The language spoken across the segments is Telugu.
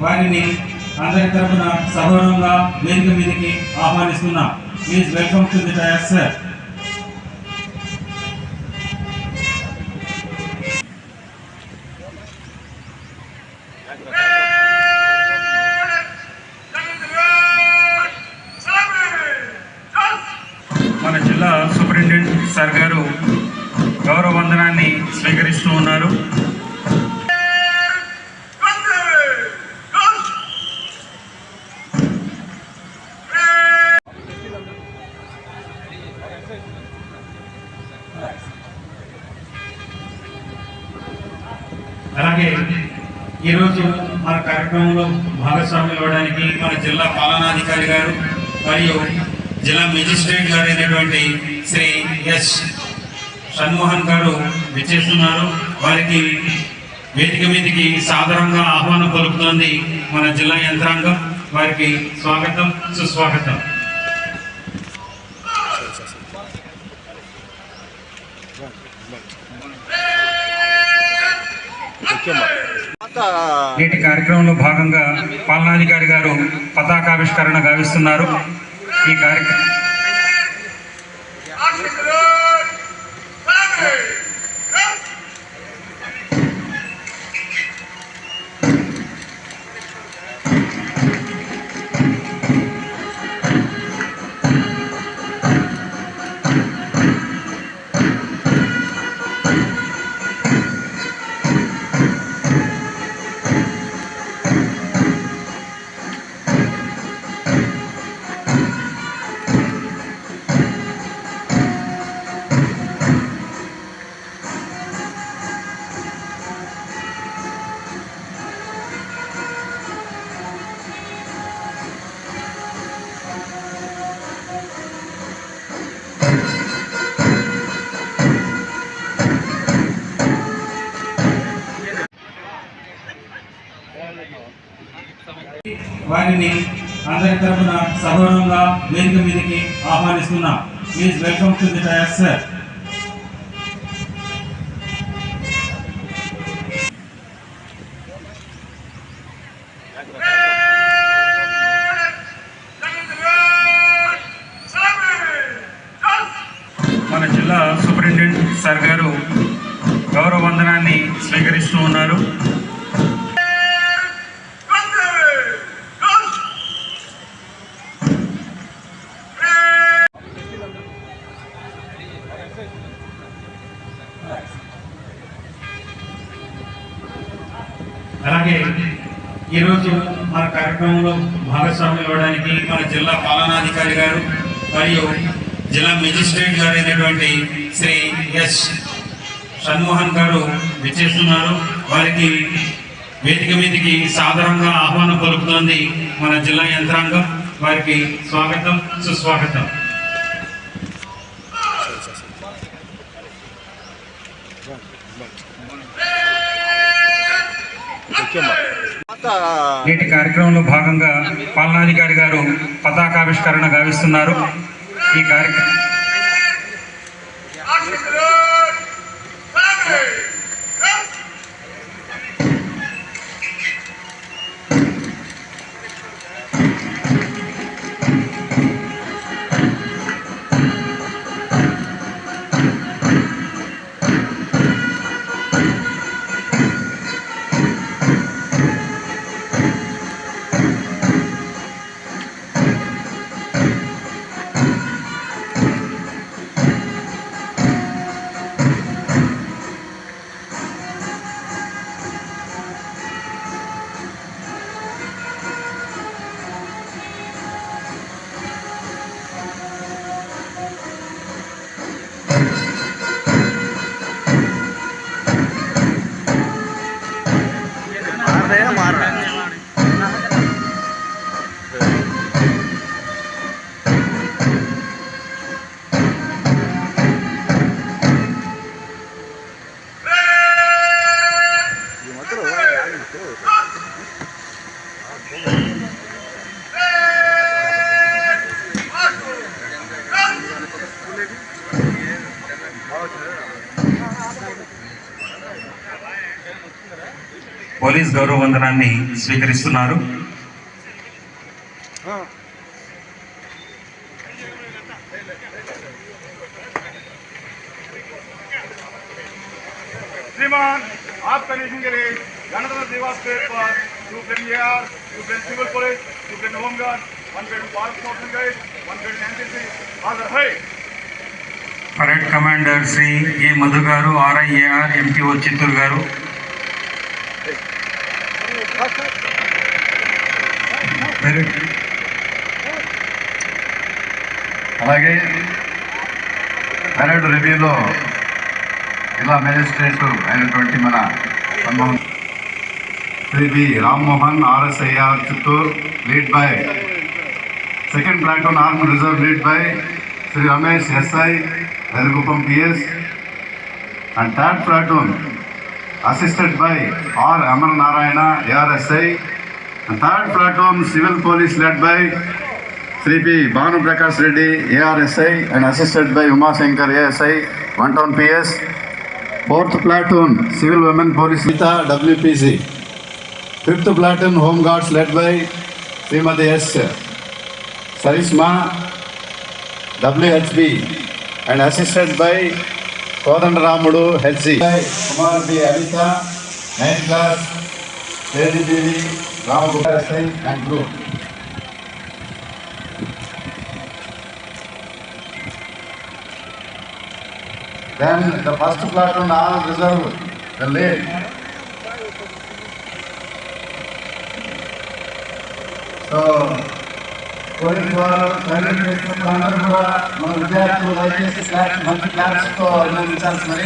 వారిని అందరి తరపున సగౌరవంగా వేదిక మీదకి ఆహ్వానిస్తున్నా. Please welcome to the dais sir మన జిల్లా సూపరింటెండెంట్ సార్ గారు గౌరవ వందనాన్ని స్వీకరిస్తూ ఉన్నారు అలాగే ఈరోజు మన కార్యక్రమంలో భాగస్వాములు ఇవ్వడానికి మన జిల్లా పాలనాధికారి గారు మరియు జిల్లా మెజిస్ట్రేట్ గారు అయినటువంటి శ్రీ ఎస్ షణ్మోహన్ గారు విచ్చేస్తున్నారు. వారికి వేదిక మీదకి సాధారణంగా ఆహ్వానం పలుకుతోంది మన జిల్లా యంత్రాంగం. వారికి స్వాగతం సుస్వాగతం. నేటి కార్యక్రమంలో భాగంగా పాలనాధికారి గారు పతాకావిష్కరణ గావిస్తున్నారు. ఈ కార్యక్రమం వారిని అందరి తరపున సగౌరవంగా వేదిక మీదకి ఆహ్వానిస్తున్నాం. Please welcome to the dais sir అలాగే ఈరోజు మన కార్యక్రమంలో భాగస్వాములు ఇవ్వడానికి మన జిల్లా పాలనాధికారి గారు మరియు జిల్లా మెజిస్ట్రేట్ గారు అయినటువంటి శ్రీ ఎస్ షణ్మోహన్ గారు విచ్చేస్తున్నారు. వారికి వేదిక మీదకి సాధారణంగా ఆహ్వానం పలుకుతోంది మన జిల్లా యంత్రాంగం. వారికి స్వాగతం సుస్వాగతం. నేటి కార్యక్రమంలో భాగంగా పాలనాధికారి గారు పతాకావిష్కరణ గావిస్తున్నారు. ఈ కార్యక్రమం పోలీస్ గౌరవ వందనాన్ని స్వీకరిస్తున్నారు श्रीमान आपका निरीक्षण के लिए गणतंत्र दिवस पे पर two plane AR two plane civil police two plane home guard one plane Bharat modern guide one plane NCC हाजिर है parade commander Shri A Madhu గారు ఆర్ఐఏఆర్ ఎంపీఓ చిత్తూరు గారు అలాగే పరేడ్ రివ్యూలో జిల్లా మేజిస్ట్రేట్ అయినటువంటి మన Samman Shri B Rammohan RSIR Chittoor lead by second platoon arm reserve lead by Shri Ramesh SI వెలుగుపం PS and third platoon assisted by R. Amar Narayana, ARSI, and third platoon civil police led by Sri P. Bhanu Prakash Reddy, ARSI, and assisted by Uma Shankar, ASI, one town PS. Fourth platoon civil women police Vita, WPC. Fifth platoon home guards led by Srimati S. Sarisma, WHB, and assisted by Kodanda Ramudu HC Kumar B Anitha ninth class Tejidevi Ramagupta and group Then the first platoon all reserve, the lead. So, police వారు సైలెంట్ చేస్తున్న అందరూ కూడా మన విద్యార్థులు దయచేసి క్లాస్ మంచి క్లాస్తో అభినందించాల్సి మరి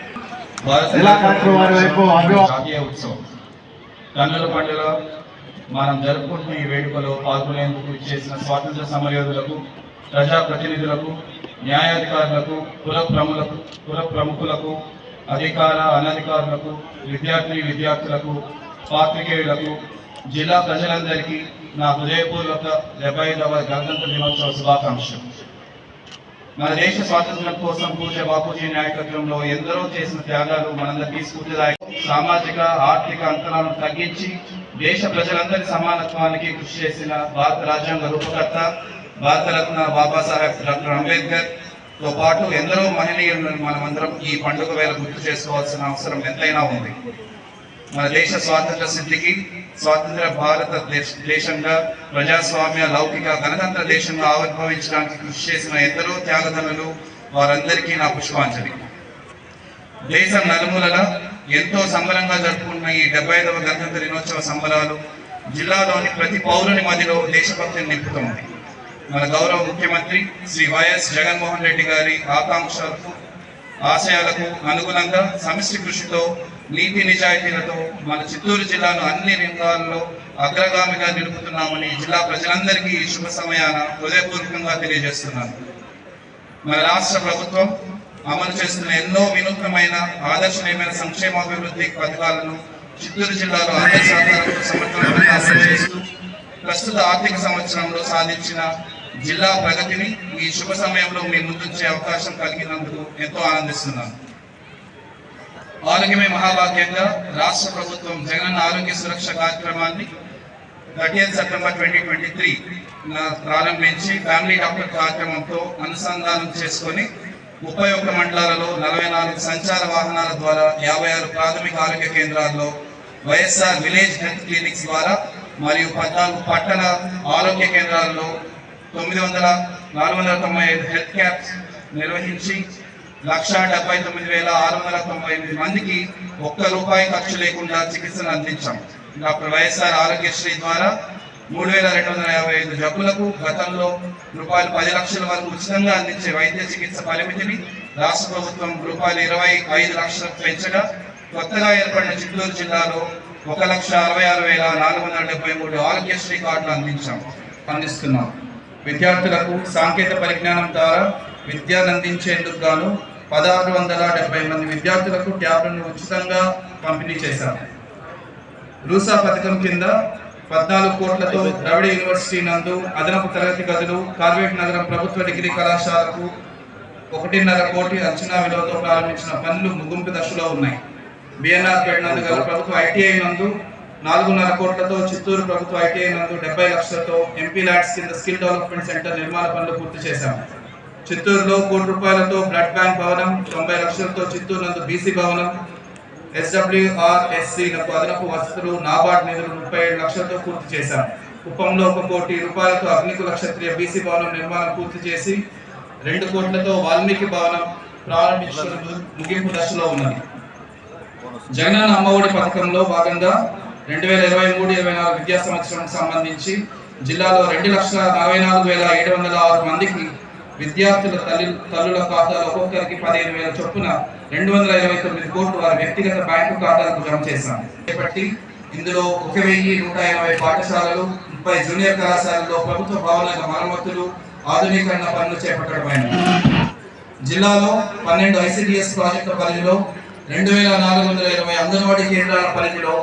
జిల్లా కలెక్టర్ వారి వైపు జాతీయ ఉత్సవం. కన్నుల పండుగ మనం జరుపుకుంటున్న ఈ వేడుకలో పాల్గొనేందుకు చేసిన స్వాతంత్ర సమరయోధులకు ప్రజాప్రతినిధులకు న్యాయాధికారులకు కుల ప్రములకు కుల ప్రముఖులకు అధికార అనధికారులకు విద్యార్థిని విద్యార్థులకు పాత్రికేయులకు జిల్లా ప్రజలందరికీ నా హృదయపూర్వక డెబ్బై ఐదవ గణతంత్ర దినోత్సవ శుభాకాంక్షలు. మన దేశ స్వాతంత్ర్యం కోసం పూజ బాపూజీ నాయకత్వంలో ఎందరో చేసిన త్యాగాలు మనందరికీ స్ఫూర్తిదాయకం. సామాజిక ఆర్థిక అంతరాలను తగ్గించి దేశ ప్రజలందరి సమానత్వానికి కృషి చేసిన భారత రాజ్యాంగ రూపకర్త భారతరత్న బాబాసాహెబ్ డాక్టర్ అంబేద్కర్తో పాటు ఎందరో మహనీయులను మనమందరం ఈ పండుగ వేళ గుర్తు చేసుకోవాల్సిన అవసరం ఎంతైనా ఉంది. మన దేశ స్వాతంత్ర సిద్ధికి స్వాతంత్ర భారత దేశంగా ప్రజాస్వామ్య లౌకిక గణతంత్ర దేశంగా ఆవిర్భవించడానికి కృషి చేసిన ఎందరో త్యాగదనులు వారందరికీ నా పుష్పాంజలి. దేశం నలుమూలల ఎంతో సంబరంగా జరుపుకున్న ఈ డెబ్బై ఐదవ గణతంత్ర దినోత్సవ సంబరాలు జిల్లాలోని ప్రతి పౌరుని మదిలో దేశభక్తిని నింపుతోంది మన గౌరవ ముఖ్యమంత్రి శ్రీ వైఎస్ జగన్మోహన్ రెడ్డి గారి ఆకాంక్షలకు ఆశయాలకు అనుగుణంగా సమిష్టి కృషితో నీతి నిజాయితీలతో మన చిత్తూరు జిల్లాను అన్ని రంగాల్లో అగ్రగామిగా నిలుపుతున్నామని జిల్లా ప్రజలందరికీ ఈ శుభ సమయాన హృదయపూర్వకంగా తెలియజేస్తున్నాను. మన రాష్ట్ర ప్రభుత్వం అమలు చేస్తున్న ఎన్నో వినూత్నమైన ఆదర్శనీయమైన సంక్షేమాభివృద్ధి పథకాలను చిత్తూరు జిల్లాలో అందరి సహకారంతో సమర్థవంతంగా అమలు చేస్తూ ప్రస్తుత ఆర్థిక సంవత్సరంలో సాధించిన జిల్లా ప్రగతిని ఈ శుభ సమయంలో మీ ముందుంచే అవకాశం కలిగినందుకు ఎంతో ఆనందిస్తున్నాను. ఆరోగ్యమే మహాభాగ్యంగా రాష్ట్ర ప్రభుత్వం జగనన్న ఆరోగ్య సురక్ష కార్యక్రమాన్ని thirtieth September twenty twenty three ప్రారంభించి ఫ్యామిలీ డాక్టర్ కార్యక్రమంతో అనుసంధానం చేసుకొని ముప్పై ఒక్క మండలాలలో నలభై నాలుగు సంచార వాహనాల ద్వారా యాభై ఆరు ప్రాథమిక ఆరోగ్య కేంద్రాల్లో వైఎస్ఆర్ విలేజ్ హెల్త్ క్లినిక్స్ ద్వారా మరియు పద్నాలుగు పట్టణ ఆరోగ్య కేంద్రాల్లో తొమ్మిది వందల నాలుగు వందల తొంభై ఐదు హెల్త్ క్యాంప్స్ నిర్వహించి లక్ష డెబ్బై తొమ్మిది వేల ఆరు వందల తొంభై ఎనిమిది మందికి ఒక్క రూపాయి ఖర్చు లేకుండా చికిత్సను అందించాం. డాక్టర్ వైఎస్ఆర్ ఆరోగ్యశ్రీ ద్వారా మూడు వేల రెండు వందల యాభై ఐదు జబ్బులకు గతంలో రూపాయలు పది లక్షల వరకు ఉచితంగా అందించే వైద్య చికిత్స పరిమితిని రాష్ట్ర ప్రభుత్వం రూపాయలు ఇరవై ఐదు లక్షలకు పెంచగా కొత్తగా ఏర్పడిన చిత్తూరు జిల్లాలో ఒక లక్ష అరవై ఆరు వేల నాలుగు వందల డెబ్బై మూడు ఆరోగ్యశ్రీ కార్డులు అందించాం. అందిస్తున్నాం. విద్యార్థులకు సాంకేతిక పరిజ్ఞానం ద్వారా విద్యను అందించేందుకు గాను పదహారు వందల డెబ్బై మంది విద్యార్థులకు ట్యాబ్లను ఉచితంగా పంపిణీ చేశాం రూసా పథకం కింద పద్నాలుగు కోట్లతో ద్రవిడ యూనివర్సిటీ నందు అదనపు తరగతి గదులు కార్వేట్ నగరం ప్రభుత్వ డిగ్రీ కళాశాలకు ఒకటిన్నర కోటి అంచనా విలువతో ప్రారంభించిన పనులు ముగింపు దశలో ఉన్నాయి. బిఎన్ఆర్ పేట నందు గల ప్రభుత్వ ఐటీఐ నందు నాలుగున్నర కోట్లతో చిత్తూరు ప్రభుత్వ ఐటీఐ నందు డెబ్బై లక్షలతో ఎంపీ ల్యాడ్స్ కింద స్కిల్ డెవలప్మెంట్ సెంటర్ నిర్మాణ పనులు పూర్తి చేశాము. చిత్తూరులో కోటి రూపాయలతో బ్లడ్ బ్యాంక్ భవనం తొంభై లక్షలతో చిత్తూరు నందు బీసీ భవనం ఎస్డబ్ల్యూఆర్ఎస్సి అదనపు వసతులు నాబార్డ్ నిధులు ముప్పై ఏడు లక్షలతో పూర్తి చేశాం. కుప్పంలో ఒక కోటి రూపాయలతో అగ్నికుల క్షత్రియ బీసీ భవనం నిర్మాణం పూర్తి చేసి రెండు కోట్లతో వాల్మీకి భవనం ప్రారంభించడం ముగింపు దశలో ఉన్నది. జగనన్న అమ్మఒడి పథకంలో భాగంగా రెండు వేల ఇరవై మూడు ఇరవై నాలుగు విద్యా సంవత్సరానికి సంబంధించి జిల్లాలో రెండు లక్షల నలభై నాలుగు వేల ఏడు వందల ఆరు మందికి విద్యార్థుల తల్లి తల్లుల ఖాతాలో ఒక్కొక్కరికి పదిహేను వేల చొప్పున రెండు వందల ఇరవై తొమ్మిది కోట్లు వారి వ్యక్తిగత బ్యాంకు ఖాతాలకు జమ చేశాం చేపట్టి ఇందులో ఒక వెయ్యి నూట ఎనభై పాఠశాలలు ముప్పై జూనియర్ కళాశాలలో ప్రభుత్వ భవనాల మరమ్మతులు ఆధునీకరణ పనులు చేపట్టడమైనవి జిల్లాలో పన్నెండు ఐసిడిఎస్ ప్రాజెక్టుల పరిధిలో రెండు వేల నాలుగు వందల ఇరవై అంగన్వాడీ కేంద్రాల పరిధిలో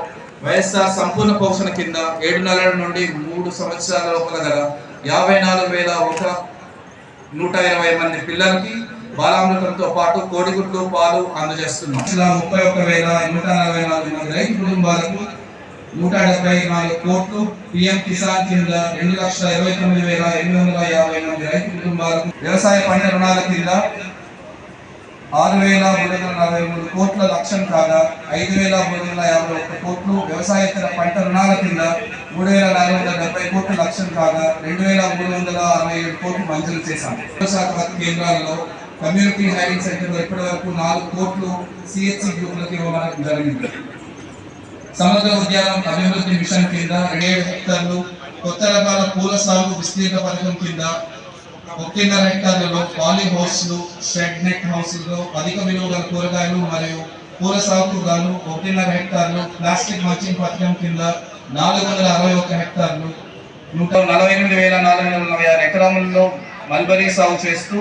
వైఎస్ఆర్ సంపూర్ణ పోషణ కింద ఏడు నెలల నుండి మూడు సంవత్సరాల లోపల గల యాభై నాలుగు వేల ఒక నూట ఇరవై మంది పిల్లలకి బాలామృతంతో పాటు కోడిగుడ్లు పాలు అందజేస్తున్నాం. ఇలా ముప్పై ఒక్క వేల నూట నలభై నాలుగు మంది రైతు కుటుంబాలకు నూట డెబ్బై నాలుగు కోట్లు. పిఎం కిసాన్ కింద రెండు లక్షల ఇరవై తొమ్మిది వేల ఎనిమిది వందల యాభై మంది రైతు కుటుంబాలకు వ్యవసాయ పంట రుణాల కింద ఆరు వేల మూడు వందల నలభై మూడు కోట్ల లక్ష్యం కాగా ఐదు వేల మూడు వందల యాభై ఒక్క కోట్లు వ్యవసాయేతర పంట రుణాల కింద మూడు వేల నాలుగు వందల డెబ్బై కోట్ల లక్ష్యం కాగా రెండు వేల మూడు వందల అరవై ఏడు కోట్లు మంజూరు చేశాను శాఖ కేంద్రాలలో కమ్యూనిటీ హైరింగ్ సెంటర్లో ఇప్పటి వరకు నాలుగు కోట్లు సిహెచ్సి గ్రూపులకు ఇవ్వడం జరిగింది. సమగ్ర ఉద్యానం అభివృద్ధి మిషన్ కింద రెండేడు హెక్టార్లు కొత్త రకాల పూల సాగు విస్తీర్ణ పథకం కింద ఉత్తీర్ణ హెక్టార్లలో పాలీ హౌస్లు షెడ్ నెట్ హౌస్లలో అధిక విలువ గల కూరగాయలు మరియు పూల సాగుకు గాను ఒకటిన్నర హెక్టార్లు ప్లాస్టిక్ మల్చింగ్ పథకం కింద నాలుగు వందల అరవై ఒక్క హెక్టార్లు నూట నలభై ఎనిమిది వేల నాలుగు వందల నలభై ఆరు ఎకరాలలో మల్బరీ సాగు చేస్తూ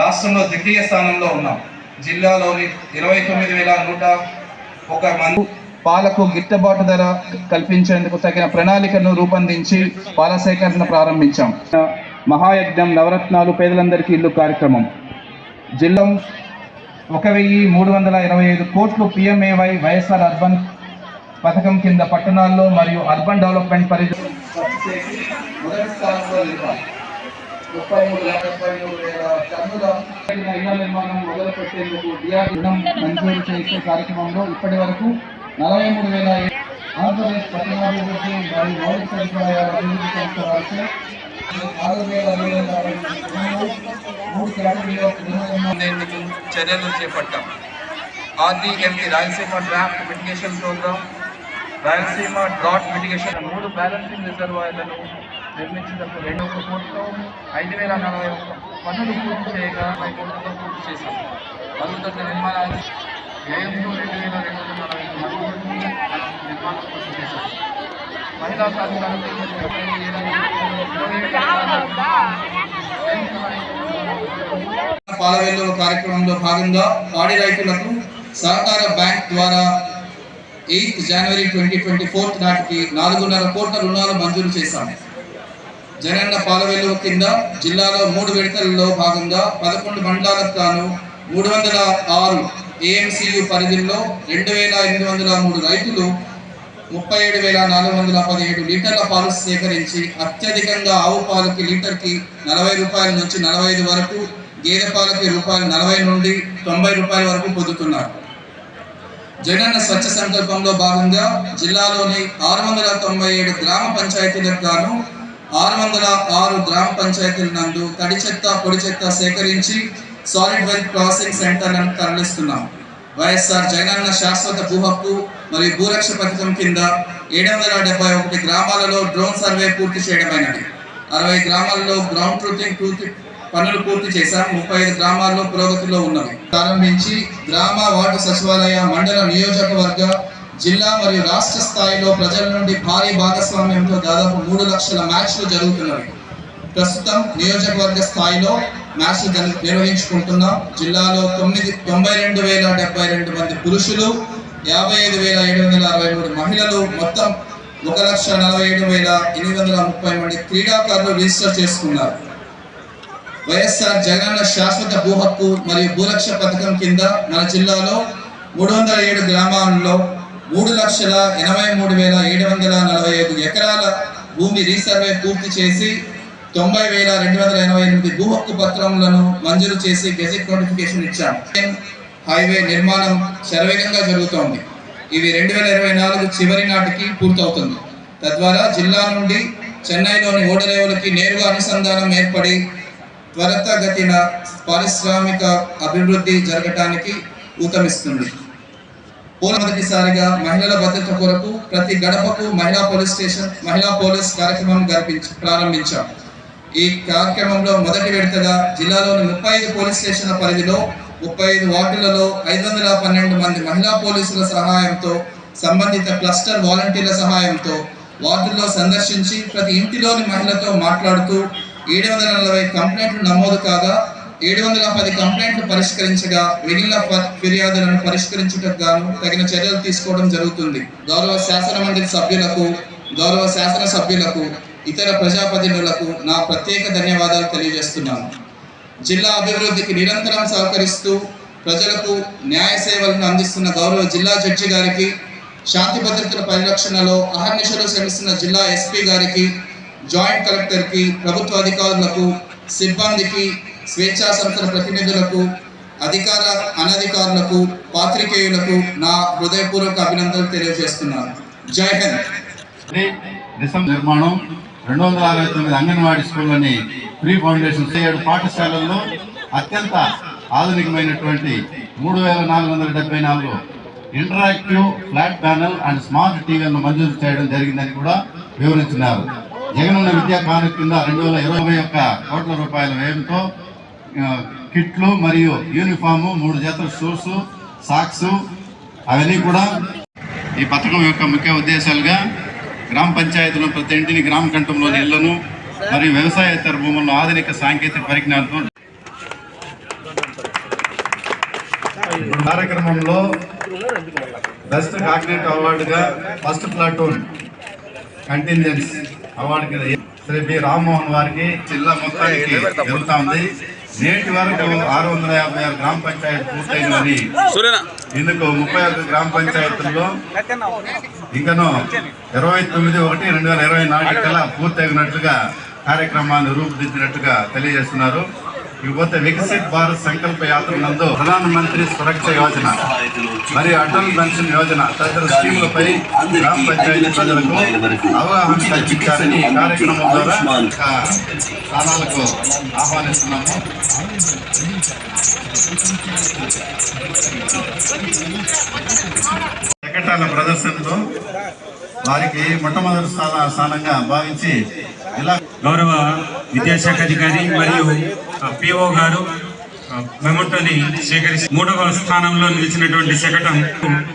రాష్ట్రంలో ద్వితీయ స్థానంలో ఉన్నాం. జిల్లాలోని ఇరవై తొమ్మిది వేల నూట ఒక మంది పాలకు గిట్టుబాటు ధర కల్పించేందుకు తగిన ప్రణాళికను రూపొందించి పాల సేకరణ ప్రారంభించాం. మహాయజ్ఞం నవరత్నాలు పేదలందరికీ ఇల్లు కార్యక్రమం. జిల్లా ఒక వెయ్యి మూడు వందల ఇరవై ఐదు కోట్లు పిఎంఏవై వైఎస్ఆర్ అర్బన్ పథకం కింద పట్టణాల్లో మరియు అర్బన్ డెవలప్మెంట్ పరిధి ఇళ్ళ నిర్మాణం మొదలు పెట్టేందుకు డిఆర్ రుణం మంజూరు చేసే కార్యక్రమంలో ఇప్పటి వరకు నలభై మూడు వేల ఆంధ్రప్రదేశ్ పట్టణాభివృద్ధి మరియు మౌలిక సదుపాయాల అభివృద్ధి సంస్థ ఆరు వేల మూడు కేటగిరీలో చర్యలు చేపట్టాం. RDME Rayalaseema drought mitigation programme Rayalaseema drought mitigation. మూడు బ్యాలెన్సింగ్ రిజర్వాయర్లను నిర్మించినప్పుడు రెండు ఒక కోట్లతో ఐదు వేల నలభై ఒక్క పనులు పూర్తి చేయగా నలభై కోట్లతో పూర్తి చేశాం. మరుగుదొడ్ల నిర్మాణాలు వ్యయంతో రెండు వేల రెండు వందల నలభై మహిళా సాధికారత పాలవేలు కార్యక్రమంలో భాగంగా పాడి రైతులకు సహకార బ్యాంక్ ద్వారా eighth January twenty twenty fourth నాటికి నాలుగున్నర కోట్ల రుణాలు మంజూరు చేశాము. జగన్న పాలవేలు కింద జిల్లాలో మూడు విడతలలో భాగంగా పదకొండు మండలాలకు గాను మూడు వందల ఆరు ఏఎంసీయు పరిధిలో రెండు వేల ఎనిమిది వందల మూడు రైతులు ముప్పై ఏడు వేల నాలుగు వందల పదిహేడు లీటర్ల పాలు సేకరించి అత్యధికంగా ఆవు పాలకి లీటర్కి నలభై రూపాయల నుంచి నలభై ఐదు వరకు గేదె పాలకి రూపాయలు నలభై నుండి తొంభై రూపాయల వరకు పొందుతున్నారు. జగనన్న స్వచ్ఛ సంకల్పంలో భాగంగా జిల్లాలోని ఆరు వందల తొంభై ఏడు గ్రామ పంచాయతీలకు గాను ఆరు వందల ఆరు గ్రామ పంచాయతీల నందు తడి చెత్త పొడి చెత్త సేకరించి సాలిడ్ వెల్త్ ప్రాసెసింగ్ సెంటర్లను తరలిస్తున్నాం. వైఎస్ఆర్ జగనన్న శాశ్వత భూ హక్కు మరియు భూరక్ష పథకం కింద ఏడు వందల డెబ్బై ఒకటి గ్రామాలలో డ్రోన్ సర్వే పూర్తి చేయడమైనది. అరవై గ్రామాల్లో గ్రౌండ్ ట్రూతింగ్ పూర్తి పనులు పూర్తి చేశాం ముప్పై ఐదు గ్రామాల్లో పురోగతిలో ఉన్నవి. ప్రారంభించి గ్రామ వార్డు సచివాలయ మండల నియోజకవర్గ జిల్లా మరియు రాష్ట్ర స్థాయిలో ప్రజల నుండి భారీ భాగస్వామ్యంతో దాదాపు మూడు లక్షల మ్యాచ్లు జరుగుతున్నవి. ప్రస్తుతం నియోజకవర్గ స్థాయిలో మ్యాచ్లు నిర్వహించుకుంటున్నాం. జిల్లాలో తొమ్మిది తొంభై రెండు వేల డెబ్బై రెండు మంది పురుషులు యాభై ఐదు వేల ఏడు వందల అరవై మూడు మహిళలు మొత్తం ఒక లక్ష నలభై ఏడు వేల ఎనిమిది వందల ముప్పై మంది క్రీడాకారులు రిజిస్టర్ చేసుకున్నారు. వైఎస్ఆర్ జగనన్న శాశ్వత భూ హక్కు మరియు భూరక్ష పథకం కింద మన జిల్లాలో మూడు వందల ఏడు గ్రామాల్లో మూడు లక్షల ఎనభై మూడు వేల ఏడు వందల నలభై ఐదు ఎకరాల భూమి రీసర్వే పూర్తి చేసి తొంభై వేల రెండు వందల ఎనభై ఎనిమిది భూ హక్కు పత్రములను మంజూరు చేసి గెజెట్ నోటిఫికేషన్ ఇచ్చాం. హైవే నిర్మాణం శరవేగంగా జరుగుతోంది. ఇవి రెండు వేల ఇరవై నాలుగు చివరి నాటికి పూర్తవుతుంది. తద్వారా జిల్లా నుండి చెన్నైలోని ఓడరేవులకి నేరుగా అనుసంధానం ఏర్పడి త్వరితగతిన పారిశ్రామిక అభివృద్ధి జరగటానికి ఊతమిస్తుంది. పోల మొదటిసారిగా మహిళల భద్రత కొరకు ప్రతి గడపకు మహిళా పోలీస్ స్టేషన్ మహిళా పోలీస్ కార్యక్రమం గర్పించి ప్రారంభించాం. ఈ కార్యక్రమంలో మొదటి విడతగా జిల్లాలోని ముప్పై ఐదు పోలీస్ స్టేషన్ల పరిధిలో ముప్పై ఐదు వార్డులలో ఐదు వందల పన్నెండు మంది మహిళా పోలీసుల సహాయంతో సంబంధిత క్లస్టర్ వాలంటీర్ల సహాయంతో వార్డుల్లో సందర్శించి ప్రతి ఇంటిలోని మహిళతో మాట్లాడుతూ ఏడు వందల నలభై కంప్లైంట్లు నమోదు కాగా ఏడు వందల పది కంప్లైంట్లు పరిష్కరించగా మిగిలిన ఫిర్యాదులను పరిష్కరించుటకు గాను తగిన చర్యలు తీసుకోవడం జరుగుతుంది. గౌరవ శాసన మండలి సభ్యులకు గౌరవ శాసన సభ్యులకు ఇతర ప్రజాప్రతినిధులకు నా ప్రత్యేక ధన్యవాదాలు తెలియజేస్తున్నాను. జిల్లా అభివృద్ధికి నిరంతరం సహకరిస్తూ ప్రజలకు న్యాయ సేవలను అందిస్తున్న గౌరవ జిల్లా జడ్జి గారికి శాంతి భద్రతల పరిరక్షణలో అహర్నిశలు శ్రమిస్తున్న జిల్లా ఎస్పీ గారికి జాయింట్ కలెక్టర్కి ప్రభుత్వ అధికారులకు సిబ్బందికి స్వేచ్ఛా సంస్థల ప్రతినిధులకు అధికార అనధికారులకు పాత్రికేయులకు నా హృదయపూర్వక అభినందనలు తెలియజేస్తున్నాను. జై హింద్. నిర్మాణం రెండు వందల అరవై తొమ్మిది అంగన్వాడీ స్కూళ్ళని ఫ్రీ ఫౌండేషన్ ఏడు పాఠశాలల్లో అత్యంత ఆధునికమైనటువంటి మూడు వేల నాలుగు వందల డెబ్బై నాలుగు interactive flat panel and smart టీవీలను మంజూరు చేయడం జరిగిందని కూడా వివరించినారు. జగనన్న విద్యా కాను కింద రెండు వేల ఇరవై ఒక్క కోట్ల రూపాయల వ్యయంతో కిట్లు మరియు యూనిఫాము మూడు జతల షూస్ సాక్స్ అవన్నీ కూడా ఈ పథకం యొక్క ముఖ్య ఉద్దేశాలుగా గ్రామ పంచాయతీలో ప్రతి ఇంటిని గ్రామ కంఠంలోని ఇళ్ళను మరియు వ్యవసాయేతర భూములను ఆధునిక సాంకేతిక పరిజ్ఞానంతో కార్యక్రమంలో బెస్ట్ కాగ్నేట్ అవార్డుగా ఫస్ట్ ప్లాటూన్ కంటింజెన్స్ అవార్డు కింద శ్రీ బి రామ్మోహన్ వారికి జిల్లా మొత్తానికి వెళ్తా ఉంది. నేటి వరకు ఆరు వందల యాభై ఆరు గ్రామ పంచాయతీ పూర్తయినవి ఇందుకు ముప్పై ఒక్క గ్రామ పంచాయతీల్లో ఇంకను ఇరవై తొమ్మిది ఒకటి రెండు వేల ఇరవై నాటికల్లా పూర్తయినట్లుగా కార్యక్రమాన్ని రూపుదిద్దినట్టుగా తెలియజేస్తున్నారు. ఇకపోతే వికసిత్ భారత్ సంకల్ప యాత్ర నందు ప్రధాన మంత్రి సురక్ష యోజన మరియు అటల్ పెన్షన్ యోజన తదితర స్కీములపై గ్రామ పంచాయతీ ప్రజలకు అవగాహన కల్పించాలని కార్యక్రమం ద్వారా స్థానాలకు ఆహ్వానిస్తున్నాము. వెంకటాల ప్రదర్శనతో వారికి మొట్టమొదటి స్థాన స్థానంగా భావించి ఇలా గౌరవ విద్యాశాఖ అధికారి మరియు పిఓ గారు మెమోటోని స్వీకరిస్తూ మూడవ స్థానంలో నిలిచినటువంటి శకటం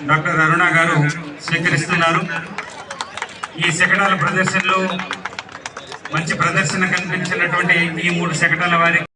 డాక్టర్ అరుణ గారు స్వీకరిస్తున్నారు ఈ శకటాల ప్రదర్శనలో మంచి ప్రదర్శన కనిపించినటువంటి ఈ మూడు శకటాల వారికి